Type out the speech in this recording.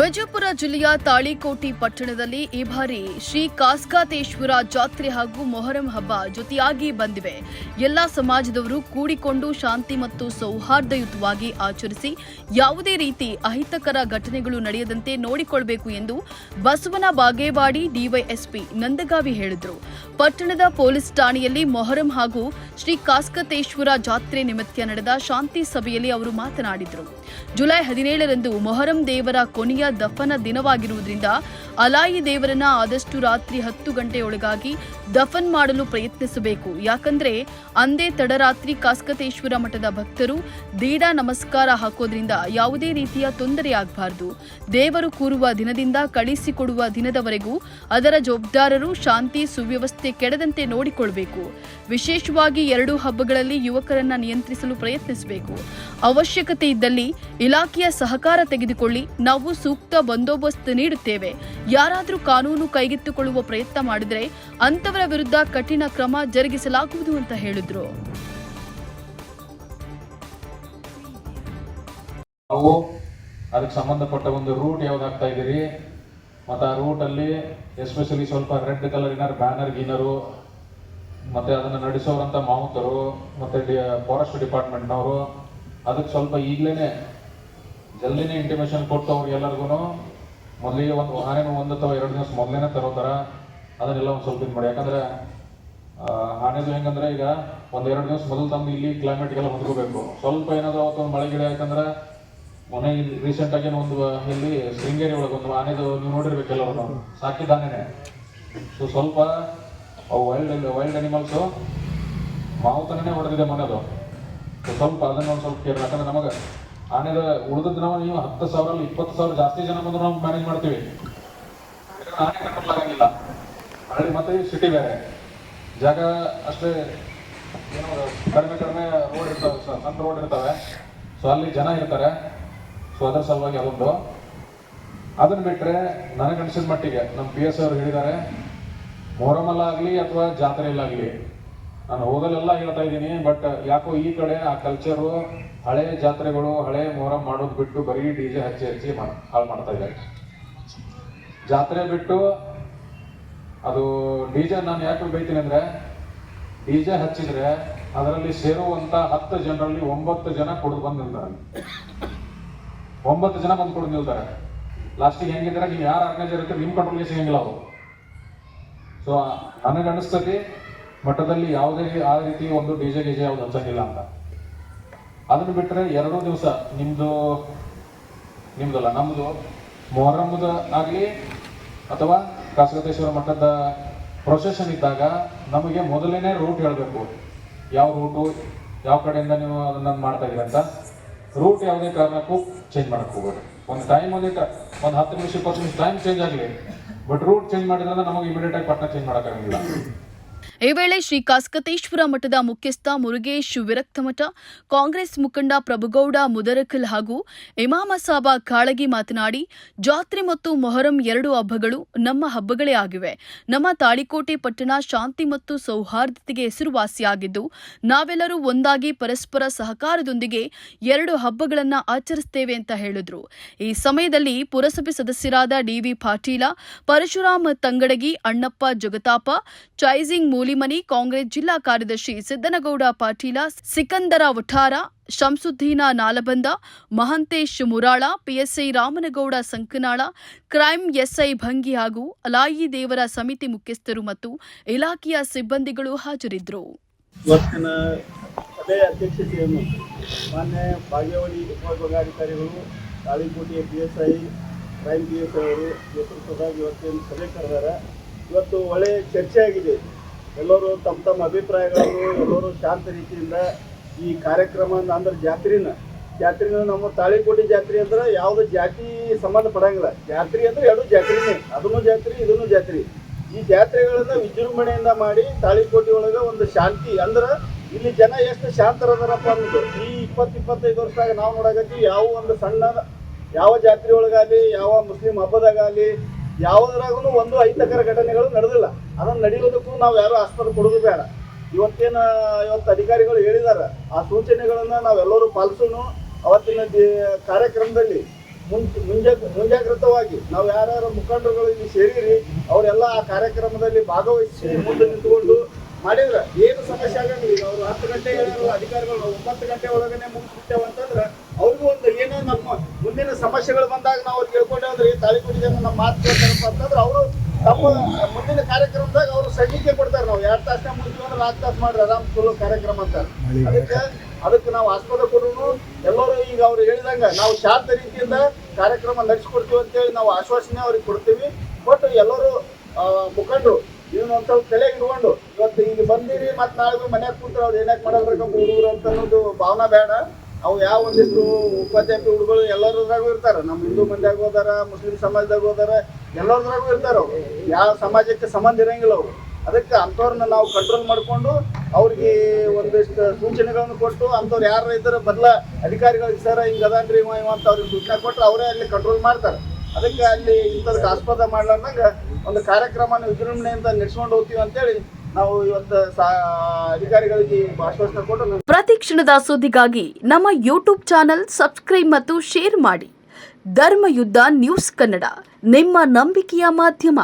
ವಿಜಯಪುರ ಜಿಲ್ಲೆಯ ತಾಳಿಕೋಟಿ ಪಟ್ಟಣದಲ್ಲಿ ಈ ಬಾರಿ ಶ್ರೀ ಕಾಸ್ಕಾತೇಶ್ವರ ಜಾತ್ರೆ ಹಾಗೂ ಮೊಹರಂ ಹಬ್ಬ ಜೊತೆಯಾಗಿ ಬಂದಿವೆ. ಎಲ್ಲ ಸಮಾಜದವರು ಕೂಡಿಕೊಂಡು ಶಾಂತಿ ಮತ್ತು ಸೌಹಾರ್ದಯುತವಾಗಿ ಆಚರಿಸಿ ಯಾವುದೇ ರೀತಿ ಅಹಿತಕರ ಘಟನೆಗಳು ನಡೆಯದಂತೆ ನೋಡಿಕೊಳ್ಳಬೇಕು ಎಂದು ಬಸವನ ಬಾಗೇವಾಡಿ ಡಿವೈಎಸ್ಪಿ ನಂದಗಾವಿ ಹೇಳಿದರು. ಪಟ್ಟಣದ ಪೊಲೀಸ್ ಠಾಣೆಯಲ್ಲಿ ಮೊಹರಂ ಹಾಗೂ ಶ್ರೀ ಕಾಸ್ಕತೇಶ್ವರ ಜಾತ್ರೆ ನಿಮಿತ್ತ ನಡೆದ ಶಾಂತಿ ಸಭೆಯಲ್ಲಿ ಅವರು ಮಾತನಾಡಿದರು. ಜುಲೈ ಹದಿನೇಳರಂದು ಮೊಹರಂ ದೇವರ ಕೊನೆಯ ದಫನ ದಿನವಾಗಿರುವುದರಿಂದ ಅಲಾಯಿ ದೇವರನ್ನ ಆದಷ್ಟು ರಾತ್ರಿ ಹತ್ತು ಗಂಟೆಯೊಳಗಾಗಿ ದಫನ್ ಮಾಡಲು ಪ್ರಯತ್ನಿಸಬೇಕು. ಯಾಕಂದ್ರೆ ಅಂದೇ ತಡರಾತ್ರಿ ಕಾಸ್ಕತೇಶ್ವರ ಮಠದ ಭಕ್ತರು ದೀಡಾ ನಮಸ್ಕಾರ ಹಾಕೋದ್ರಿಂದ ಯಾವುದೇ ರೀತಿಯ ತೊಂದರೆ ಆಗಬಾರದು. ದೇವರು ಕೂರುವ ದಿನದಿಂದ ಕಳಿಸಿಕೊಡುವ ದಿನದವರೆಗೂ ಅದರ ಜವಾಬ್ದಾರರು ಶಾಂತಿ ಸುವ್ಯವಸ್ಥೆ ಕೆಡದಂತೆ ನೋಡಿಕೊಳ್ಳಬೇಕು ವಿಶೇಷವಾಗಿ ಎರಡು ಹಬ್ಬಗಳಲ್ಲಿ ಯುವಕರನ್ನ ನಿಯಂತ್ರಿಸಲು ಪ್ರಯತ್ನಿಸಬೇಕು. ಅವಶ್ಯಕತೆ ಇದ್ದಲ್ಲಿ ಇಲಾಖೆಯ ಸಹಕಾರ ತೆಗೆದುಕೊಳ್ಳಿ, ನಾವು ಸೂಕ್ತ ಬಂದೋಬಸ್ತ್ ನೀಡುತ್ತೇವೆ. ಯಾರಾದರೂ ಕಾನೂನು ಕೈಗೆತ್ತಿಕೊಳ್ಳುವ ಪ್ರಯತ್ನ ಮಾಡಿದರೆ ಅಂತವರ ವಿರುದ್ಧ ಕಠಿಣ ಕ್ರಮ ಜರುಗಿಸಲಾಗುವುದು ಅಂತ ಹೇಳಿದ್ರು. ನಾವು ಅದಕ್ಕೆ ಸಂಬಂಧಪಟ್ಟ ಒಂದು ರೂಟ್ ಯಾವ್ದಾಗ್ತಾ ಇದ್ದೀರಿ? ಮತ್ತೆ ಆ ರೂಟ್ ಅಲ್ಲಿ ಎಸ್ಪೆಷಲಿ ಸ್ವಲ್ಪ ರೆಡ್ ಕಲರಿನ ಬ್ಯಾನರ್ ಗಿನರು ಮತ್ತೆ ಅದನ್ನ ನಡೆಸೋರಂತ ಮಾವುತರು, ಮತ್ತೆ ಫಾರೆಸ್ಟ್ ಡಿಪಾರ್ಟ್ಮೆಂಟ್ನವರು ಅದಕ್ಕೆ ಸ್ವಲ್ಪ ಈಗ್ಲೇನೆ ಜಲ್ದಿನೇ ಇಂಟಿಮೇಷನ್ ಕೊಟ್ಟು ಅವ್ರಿಗೆ ಎಲ್ಲರಿಗೂ ಮೊದಲಿಗೆ ಒಂದು ಆನೆನೂ ಒಂದು ಅಥವಾ ಎರಡು ದಿವಸ ಮೊದಲೇನೆ ತರೋತಾರ ಅದನ್ನೆಲ್ಲ ಒಂದು ಸ್ವಲ್ಪ ಇದು ಮಾಡಿ. ಯಾಕಂದ್ರೆ ಆನೆದು ಹೆಂಗಂದ್ರೆ ಈಗ ಒಂದು ಎರಡು ದಿವಸ ಮೊದಲು ತಂದು ಇಲ್ಲಿ ಕ್ಲೈಮೇಟ್ಗೆಲ್ಲ ಹೊಂದ್ಕೋಬೇಕು. ಸ್ವಲ್ಪ ಏನಾದ್ರು ಅವತ್ತು ಒಂದು ಮಳೆ ಗಿಡ ಯಾಕಂದ್ರೆ ಮೊನ್ನೆ ರೀಸೆಂಟ್ ಆಗಿ ಒಂದು ಇಲ್ಲಿ ಶೃಂಗೇರಿ ಒಳಗೆ ಒಂದು ಆನೆದು ನೀವು ನೋಡಿರ್ಬೇಕು ಅವರು ಸಾಕಿದ ಆನೆನೆ. ಸೊ ಸ್ವಲ್ಪ ಅವು ವೈಲ್ಡ್ ವೈಲ್ಡ್ ಅನಿಮಲ್ಸು ಮಾವುತನೇ ಹೊಡೆದಿದೆ ಮನೆದು. ಸ್ವಲ್ಪ ಅದನ್ನ ಒಂದು ಸ್ವಲ್ಪ ಕೇಳಿ ಯಾಕಂದ್ರೆ ನಮಗೆ ಆನೆದ ಉಳಿದದ್ದು ನಾವು ನೀವು ಹತ್ತು ಸಾವಿರ ಇಪ್ಪತ್ತು ಸಾವಿರ ಜಾಸ್ತಿ ಜನ ಬಂದ್ರೆ ನಾವು ಮ್ಯಾನೇಜ್ ಮಾಡ್ತೀವಿ. ನಾನೇ ಕಂಟ್ರೋಲ್ ಹಳ್ಳಿ ಮತ್ತೆ ಸಿಟಿ ಬೇರೆ. ಜಾಗ ಅಷ್ಟೇ ಏನೋ ಕಡಿಮೆ ಕಡಿಮೆ ರೋಡ್ ಇರ್ತಾವೆ ಸಣ್ಣ ರೋಡ್ ಇರ್ತವೆ. ಸೊ ಅಲ್ಲಿ ಜನ ಇರ್ತಾರೆ. ಸೊ ಅದರ ಸಲುವಾಗಿ ಅದೊಂದು ಅದನ್ನ ಬಿಟ್ರೆ ನನಗನ್ಸಿದ ಮಟ್ಟಿಗೆ ನಮ್ಮ ಪಿ ಎಸ್ ಅವರು ಹೇಳಿದ್ದಾರೆ ಮೊಹರಮಲ್ಲಾಗಲಿ ಅಥವಾ ಜಾತ್ರೆಯಲ್ಲಾಗ್ಲಿ ನಾನು ಹೋಗಲೆಲ್ಲ ಹೇಳ್ತಾ ಇದ್ದೀನಿ ಬಟ್ ಯಾಕೋ ಈ ಕಡೆ ಆ ಕಲ್ಚರು ಹಳೆ ಜಾತ್ರೆಗಳು, ಹಳೆ ಮೊಹರಂ ಮಾಡೋದು ಬಿಟ್ಟು ಬರೀ ಡಿ ಜೆ ಹಚ್ಚಿ ಹಚ್ಚಿ ಹಾಳು ಮಾಡ್ತಾ ಇದ್ದಾರೆ ಜಾತ್ರೆ ಬಿಟ್ಟು ಅದು ಡಿ ಜೆ ನಾನು ಯಾಕೆ ಬೈತೀನಿ ಅಂದರೆ, ಡಿ ಜೆ ಹಚ್ಚಿದ್ರೆ ಅದರಲ್ಲಿ ಸೇರುವಂತ ಹತ್ತು ಜನರಲ್ಲಿ ಒಂಬತ್ತು ಜನ ಕುಡಿದು ಬಂದು ನಿಲ್ತಾರೆ. ಒಂಬತ್ತು ಜನ ಬಂದು ಕುಡಿದು ನಿಲ್ತಾರೆ. ಲಾಸ್ಟಿಗೆ ಹೆಂಗಿದ್ರೆ ನೀವು ಯಾರು ಆರ್ಗನೈಸರ್ ಇರ್ತೀರಿ? ನಿಮ್ಮ ಕಂಟ್ರೋಲ್ಗೆ ಸಿಗಂಗಿಲ್ಲ ಅವರು ಸೊ ನನಗೆ ಅನಿಸ್ತತಿ ಮಠದಲ್ಲಿ ಯಾವುದೇ ಆ ರೀತಿ ಒಂದು ಡಿ ಜೆ ಗಿಜೆ ಯಾವ್ದು ಹಚ್ಚಂಗಿಲ್ಲ ಅಂತ. ಅದನ್ನು ಬಿಟ್ಟರೆ ಎರಡೂ ದಿವಸ ನಿಮ್ಮದು ನಿಮ್ದಲ್ಲ ನಮ್ಮದು ಮೊಹರಮ್ಮದ ಆಗಲಿ ಅಥವಾ ಕಾಸಗತೇಶ್ವರ ಮಠದ ಪ್ರೊಸೆಷನ್ ಇದ್ದಾಗ ನಮಗೆ ಮೊದಲೇನೆ ರೂಟ್ ಹೇಳಬೇಕು. ಯಾವ ರೂಟು ಯಾವ ಕಡೆಯಿಂದ ನೀವು ಅದನ್ನ ಮಾಡ್ತಾ ಅಂತ. ರೂಟ್ ಯಾವುದೇ ಕಾರಣಕ್ಕೂ ಚೇಂಜ್ ಮಾಡಕ್ ಹೋಗ್ಬೇಡಿ. ಒಂದು ಟೈಮ್ ಒಂದೇ ಒಂದು ಹತ್ತು ನಿಮಿಷ ನಿಮಿಷ ಟೈಮ್ ಚೇಂಜ್ ಆಗಲಿ ಬಟ್ ರೂಟ್ ಚೇಂಜ್ ಮಾಡಿದ್ರೆ ನಮಗೆ ಇಮಿಡಿಯೇಟ್ ಆಗಿ ಪಟ್ನ ಚೇಂಜ್ ಮಾಡೋಕ್ಕಾಗಂಗಿಲ್ಲ. ಈ ವೇಳೆ ಶ್ರೀ ಕಾಸ್ಕತೇಶ್ವರ ಮಠದ ಮುಖ್ಯಸ್ಥ ಮುರುಗೇಶ್ ವಿರಕ್ತಮಠ, ಕಾಂಗ್ರೆಸ್ ಮುಖಂಡ ಪ್ರಭುಗೌಡ ಮುದರಕಲ್ ಹಾಗೂ ಇಮಾಮ ಸಾಬ ಕಾಳಗಿ ಮಾತನಾಡಿ, ಜಾತ್ರೆ ಮತ್ತು ಮೊಹರಂ ಎರಡು ಹಬ್ಬಗಳು ನಮ್ಮ ಹಬ್ಬಗಳೇ ಆಗಿವೆ. ನಮ್ಮ ತಾಳಿಕೋಟೆ ಪಟ್ಟಣ ಶಾಂತಿ ಮತ್ತು ಸೌಹಾರ್ದತೆಗೆ ಹೆಸರುವಾಸಿಯಾಗಿದ್ದು, ನಾವೆಲ್ಲರೂ ಒಂದಾಗಿ ಪರಸ್ಪರ ಸಹಕಾರದೊಂದಿಗೆ ಎರಡು ಹಬ್ಬಗಳನ್ನು ಆಚರಿಸುತ್ತೇವೆ ಅಂತ ಹೇಳಿದ್ರು. ಈ ಸಮಯದಲ್ಲಿ ಪುರಸಭೆ ಸದಸ್ಯರಾದ ಡಿವಿ ಪಾಟೀಲ, ಪರಶುರಾಮ್ ತಂಗಡಗಿ, ಅಣ್ಣಪ್ಪ ಜಗತಾಪ, ಚೈಸಿಂಗ್ ಮೂಲಿಮನಿ ಕಾಂಗ್ರೆಸ್ ಜಿಲ್ಲಾ ಕಾರ್ಯದರ್ಶಿ Siddanagouda, Patil, Sikandar Vathar, Shamsuddin Nalaband, Mahantesh Mural, PSI Ramanagouda Sankanal, crime SI Bhangi ಹಾಗೂ ಅಲಾಯಿ ದೇವರ ಸಮಿತಿ ಮುಖ್ಯಸ್ಥರು ಮತ್ತು ಇಲಾಖೆಯ ಸಿಬ್ಬಂದಿಗಳು ಹಾಜರಿದ್ದರು. ಮಾನ್ಯ ಕ್ರೈಮ್ ಸಭೆ ಇವತ್ತು ಒಳ್ಳೆ ಚರ್ಚೆ ಆಗಿದೆ ಎಲ್ಲರೂ ತಮ್ಮ ತಮ್ಮ ಅಭಿಪ್ರಾಯಗಳನ್ನು, ಎಲ್ಲರೂ ಶಾಂತ ರೀತಿಯಿಂದ ಈ ಕಾರ್ಯಕ್ರಮ ಅಂದ್ರೆ ಜಾತ್ರೆನ ಜಾತ್ರೆನ ನಮ್ಮ ತಾಳಿಕೋಟಿ ಜಾತ್ರೆ ಅಂದ್ರೆ ಯಾವುದು ಜಾತಿ ಸಂಬಂಧ ಪಡಂಗಿಲ್ಲ. ಜಾತ್ರೆ ಅಂದ್ರೆ ಎರಡು ಜಾತ್ರೆನೇ, ಅದನ್ನು ಜಾತ್ರೆ, ಇದನ್ನು ಜಾತ್ರೆ. ಈ ಜಾತ್ರೆಗಳನ್ನ ವಿಜೃಂಭಣೆಯಿಂದ ಮಾಡಿ ತಾಳಿಕೋಟಿ ಒಳಗ ಒಂದು ಶಾಂತಿ ಅಂದ್ರೆ ಇಲ್ಲಿ ಜನ ಎಷ್ಟು ಶಾಂತರದಾರಪ್ಪ ಅನ್ನೋದು ಈ ಇಪ್ಪತ್ತು ಇಪ್ಪತ್ತೈದು ವರ್ಷದಾಗ ನಾವು ನೋಡಕತ್ತೀವಿ, ಯಾವ ಒಂದು ಸಣ್ಣ, ಯಾವ ಜಾತ್ರೆ ಒಳಗಾಗಲಿ, ಯಾವ ಮುಸ್ಲಿಂ ಹಬ್ಬದಾಗಲಿ ಯಾವುದ್ರಾಗೂ ಒಂದು ಅಹಿತಕರ ಘಟನೆಗಳು ನಡೆದಿಲ್ಲ. ಅದನ್ನ ನಡೆಯೋದಕ್ಕೂ ನಾವು ಯಾರು ಆಸ್ಪದ ಕೊಡೋದು ಬೇಡ. ಇವತ್ತೇನ, ಇವತ್ತು ಅಧಿಕಾರಿಗಳು ಹೇಳಿದ್ದಾರೆ ಆ ಸೂಚನೆಗಳನ್ನು ನಾವೆಲ್ಲರೂ ಪಾಲಿಸೋಣ. ಅವತ್ತಿನ ಕಾರ್ಯಕ್ರಮದಲ್ಲಿ ಮುಂಜಾಗ್ ಮುಂಜಾಗ್ರತವಾಗಿ ನಾವು ಯಾರ್ಯಾರ ಮುಖಂಡರುಗಳು ಇಲ್ಲಿ ಸೇರಿರಿ, ಅವರೆಲ್ಲ ಆ ಕಾರ್ಯಕ್ರಮದಲ್ಲಿ ಭಾಗವಹಿಸಿ ಮುಂದೆ ನಿಂತುಕೊಂಡು ಮಾಡಿದ್ರೆ ಏನು ಸಮಸ್ಯೆ ಆಗಂಗಿಲ್ಲ. ಅವರು ಹತ್ತು ಗಂಟೆ ಅಧಿಕಾರಿಗಳು ಒಂಬತ್ತು ಗಂಟೆ ಒಳಗನೆ ಮುಗಿಸ್ಬಿಟ್ಟೇವೆ ಅಂತಂದ್ರೆ ಅವ್ರಿಗೂ ಒಂದು ಏನೋ ನಮ್ಮ ಮುಂದಿನ ಸಮಸ್ಯೆಗಳು ಬಂದಾಗ ನಾವು ಅವ್ರಿಗೆ ಹೇಳ್ಕೊಂಡೇವಂದ್ರೆ ತಾಳಿಕೋಟಿ ಜನ ನಮ್ಮ ಮಾತು ಕೇಳ್ತಾರಪ್ಪ ಅಂತಂದ್ರೆ ಅವರು ತಮ್ಮ ಮುಂದಿನ ಕಾರ್ಯಕ್ರಮದಾಗ ಅವರು ಸಜ್ಜಿಕೆ ಕೊಡ್ತಾರೆ ನಾವು. ಎರಡು ತಾಸನ್ನ ಮುಗಿದ್ವಿ ಅಂದ್ರೆ ನಾಲ್ಕು ತಾಸು ಮಾಡ್ರಿ ಆರಾಮ್ ಚಲೋ ಕಾರ್ಯಕ್ರಮ ಅಂತ. ಅದಕ್ಕೆ ಅದಕ್ಕೆ ನಾವು ಆಸ್ಪದ ಕೊಡೋನು. ಎಲ್ಲರೂ ಈಗ ಅವ್ರು ಹೇಳಿದಂಗ ನಾವು ಶಾಂತ ರೀತಿಯಿಂದ ಕಾರ್ಯಕ್ರಮ ನಡೆಸ್ಕೊಡ್ತೀವಿ ಅಂತೇಳಿ ನಾವು ಆಶ್ವಾಸನೆ ಅವ್ರಿಗೆ ಕೊಡ್ತೀವಿ. ಬಟ್ ಎಲ್ಲರೂ ಮುಖಂಡರು ಒಂದ್ ಸ್ವಲ್ಪ ತಲೆಗೆ ಇಟ್ಕೊಂಡು ಇವತ್ತು ಈಗ ಬಂದಿರಿ ಮತ್ತೆ ನಾಳೆ ಮನ್ಯಾಗ ಕೂತ್ರೆ ಅವ್ರು ಏನಾಕ್ ಮಾಡಬೇಕು ಹುಡುಗರು ಅಂತ ಅನ್ನೋದು ಭಾವನೆ ಬೇಡ. ಅವು ಯಾವ ಒಂದಿಷ್ಟು ಉಪಾಧ್ಯಾಯ ಹುಡುಗರು ಎಲ್ಲರದ್ರಾಗೂ ಇರ್ತಾರೆ. ನಮ್ಮ ಹಿಂದೂ ಮಂದಿಯಾಗ ಹೋದಾರ ಮುಸ್ಲಿಂ ಸಮಾಜದಾಗ ಹೋದಾರ ಎಲ್ಲರದ್ರಾಗೂ ಇರ್ತಾರೆ ಯಾವ ಸಮಾಜಕ್ಕೆ ಸಂಬಂಧ ಇರಂಗಿಲ್ಲ ಅವರು. ಅದಕ್ಕೆ ಅಂಥವ್ರನ್ನ ನಾವು ಕಂಟ್ರೋಲ್ ಮಾಡಿಕೊಂಡು ಅವ್ರಿಗೆ ಒಂದಿಷ್ಟು ಸೂಚನೆಗಳನ್ನು ಕೊಟ್ಟು ಅಂಥವ್ರು ಯಾರು ಇದ್ದಾರೆ ಬದಲ ಅಧಿಕಾರಿಗಳಿಗೆ, ಸರ್, ಹಿಂಗೆ ಅದಾನ್ರಿ ಇವ ಅಂತ ಅವ್ರಿಗೆ ಸೂಚನೆ ಕೊಟ್ಟರೆ ಅವರೇ ಅಲ್ಲಿ ಕಂಟ್ರೋಲ್ ಮಾಡ್ತಾರೆ. ಅದಕ್ಕೆ ಅಲ್ಲಿ ಇಂಥದಕ್ಕೆ ಆಸ್ಪದ ಮಾಡ್ಲಾರ್ದಂಗೆ ಒಂದು ಕಾರ್ಯಕ್ರಮನ ವಿಜೃಂಭಣೆಯಿಂದ ನಡೆಸ್ಕೊಂಡು ಹೋಗ್ತೀವಿ ಅಂತೇಳಿ ನಾವು ಇವತ್ತು ಅಧಿಕಾರಿಗಳಿಗೆ ಆಶ್ವಾಸನೆ ಕೊಟ್ಟು ಪ್ರತಿ ಕ್ಷಣದ ಸುದ್ದಿಗಾಗಿ ನಮ್ಮ ಯೂಟ್ಯೂಬ್ ಚಾನಲ್ ಸಬ್ಸ್ಕ್ರೈಬ್ ಮತ್ತು ಶೇರ್ ಮಾಡಿ. ಧರ್ಮಯುದ್ಧ ನ್ಯೂಸ್ ಕನ್ನಡ. ನಿಮ್ಮ ನಂಬಿಕೆಯ ಮಾಧ್ಯಮ.